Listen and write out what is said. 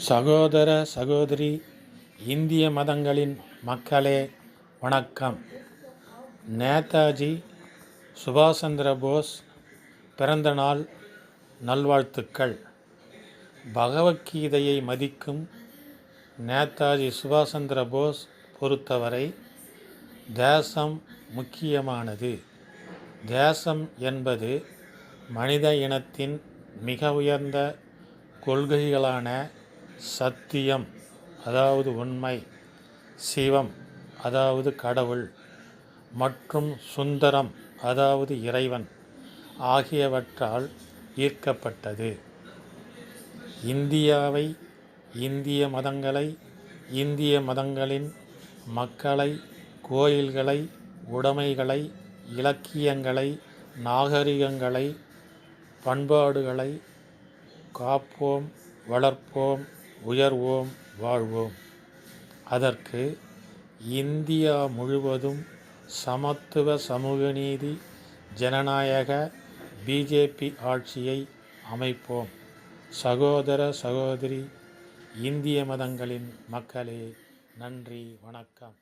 சகோதர சகோதரி இந்திய மதங்களின் மக்களே வணக்கம். நேதாஜி சுபாஷ் சந்திர போஸ் பிறந்தநாள் நல்வாழ்த்துக்கள். பகவத்கீதையை மதிக்கும் நேதாஜி சுபாஷ் சந்திர போஸ் பொறுத்தவரை தேசம் முக்கியமானது. தேசம் என்பது மனித இனத்தின் மிக உயர்ந்த கொள்கைகளான சத்தியம் அதாவது உண்மை. சிவம் அதாவது கடவுள். மற்றும் சுந்தரம் அதாவது இறைவன். ஆகியவற்றால் ஈர்க்கப்பட்டது. இந்தியாவை இந்திய மதங்களை இந்திய மதங்களின் மக்களை கோயில்களை உடைமைகளை இலக்கியங்களை நாகரிகங்களை பண்பாடுகளை காப்போம் வளர்ப்போம் உயர்வோம் வாழ்வோம். அதற்கு இந்தியா முழுவதும் சமத்துவ சமூக நீதி ஜனநாயக பிஜேபி ஆட்சியை அமைப்போம். சகோதர சகோதரி இந்திய மதங்களின் மக்களே நன்றி வணக்கம்.